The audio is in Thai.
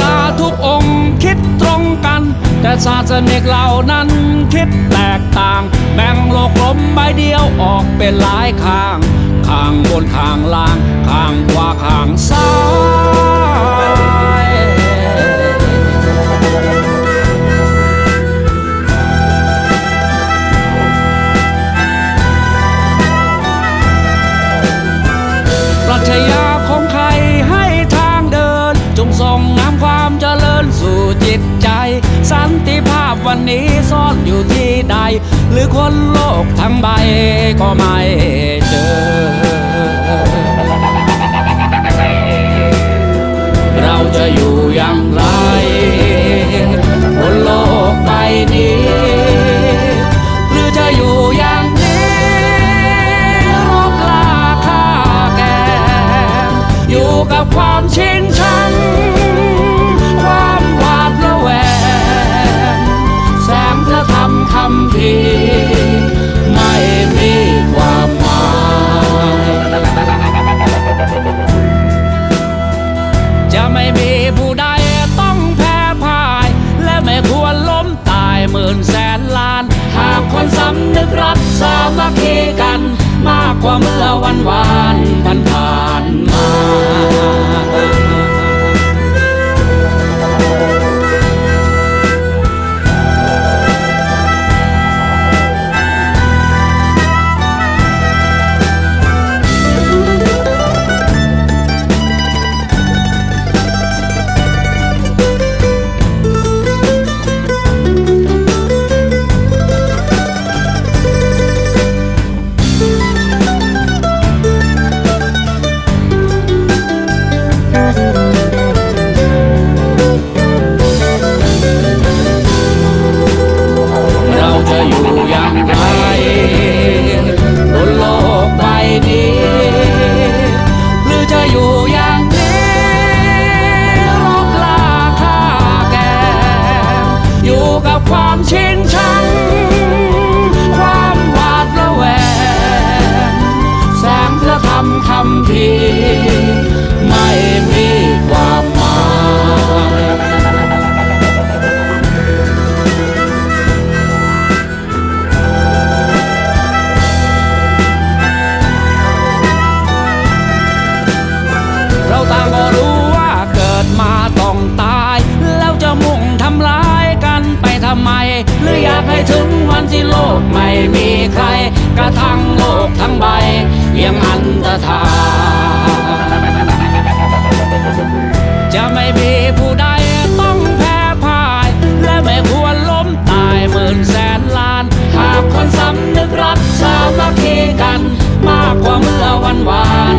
ดาทุกองค์คิดตรงกัน แต่ศาสนิกเหล่านั้นคิดแตกต่าง แบ่งโลกลมใบเดียวออกเป็นหลายข้าง ข้างบนข้างล่าง ข้างขวาข้างซ้ายู่จิตใจ สันติภาพวันนี้ซ่อนอยู่ที่ใด หรือคนโลกทั้งใบก็ไม่เจอ กรักสามัคคีกัน มากกว่าเมื่อวันวานผ่านผ่านมา อยู่กับความชินชัง ความหวาดระแวงแสงพระธรรมคำพี ม่มีใคร กระทั่งโลกทั้งใบยังอันตรธานจะไม่มีผู้ใดต้องแพ้พ่าย และไม่ควรล้มตายหมื่นแสนล้าน หากคนสำนึกรักสามัคคีกัน มากกว่าเมื่อวันวาน